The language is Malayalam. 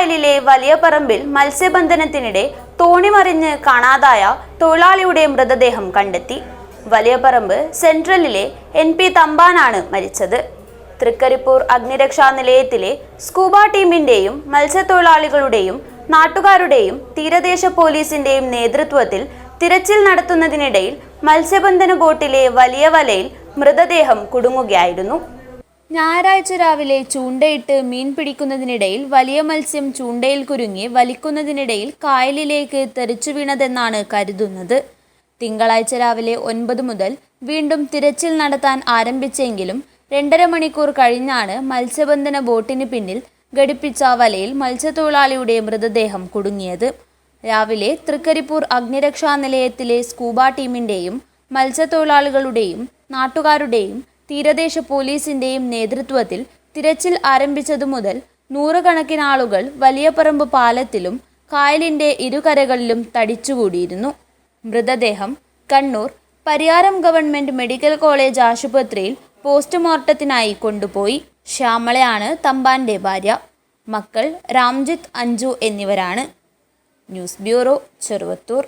കായലിലെ വലിയ പറമ്പിൽ മത്സ്യബന്ധനത്തിനിടെ തോണി മറിഞ്ഞ് കാണാതായ തൊഴിലാളിയുടെ മൃതദേഹം കണ്ടെത്തി. വലിയ പറമ്പ് സെൻട്രലിലെ എൻ പി തമ്പാനാണ് മരിച്ചത്. തൃക്കരിപ്പൂർ അഗ്നിരക്ഷാ നിലയത്തിലെ സ്കൂബ ടീമിന്റെയും മത്സ്യത്തൊഴിലാളികളുടെയും നാട്ടുകാരുടെയും തീരദേശ പോലീസിന്റെയും നേതൃത്വത്തിൽ തിരച്ചിൽ നടത്തുന്നതിനിടയിൽ മത്സ്യബന്ധന ബോട്ടിലെ വലിയ വലയിൽ മൃതദേഹം കുടുങ്ങുകയായിരുന്നു. ഞായറാഴ്ച രാവിലെ ചൂണ്ടയിട്ട് മീൻ പിടിക്കുന്നതിനിടയിൽ വലിയ മത്സ്യം ചൂണ്ടയിൽ കുരുങ്ങി വലിക്കുന്നതിനിടയിൽ കായലിലേക്ക് തെറിച്ചു വീണതെന്നാണ് കരുതുന്നത്. തിങ്കളാഴ്ച രാവിലെ ഒൻപത് മുതൽ വീണ്ടും തിരച്ചിൽ നടത്താൻ ആരംഭിച്ചെങ്കിലും രണ്ടര മണിക്കൂർ കഴിഞ്ഞാണ് മത്സ്യബന്ധന ബോട്ടിന് പിന്നിൽ ഘടിപ്പിച്ച വലയിൽ മത്സ്യത്തൊഴിലാളിയുടെ മൃതദേഹം കുടുങ്ങിയത്. രാവിലെ തൃക്കരിപ്പൂർ അഗ്നിരക്ഷാ നിലയത്തിലെ സ്കൂബ ടീമിന്റെയും മത്സ്യത്തൊഴിലാളികളുടെയും നാട്ടുകാരുടെയും തീരദേശ പോലീസിന്റെയും നേതൃത്വത്തിൽ തിരച്ചിൽ ആരംഭിച്ചതു മുതൽ നൂറുകണക്കിന് ആളുകൾ വലിയപറമ്പ് പാലത്തിലും കായലിന്റെ ഇരുകരകളിലും തടിച്ചുകൂടിയിരുന്നു. മൃതദേഹം Kannur Pariyaram government medical college ആശുപത്രിയിൽ പോസ്റ്റ്മോർട്ടത്തിനായി കൊണ്ടുപോയി. ശ്യാമളയാണ് തമ്പാന്റെ ഭാര്യ. മക്കൾ രാംജിത്ത് അഞ്ജു എന്നിവരാണ്. News bureau Cheruvathur.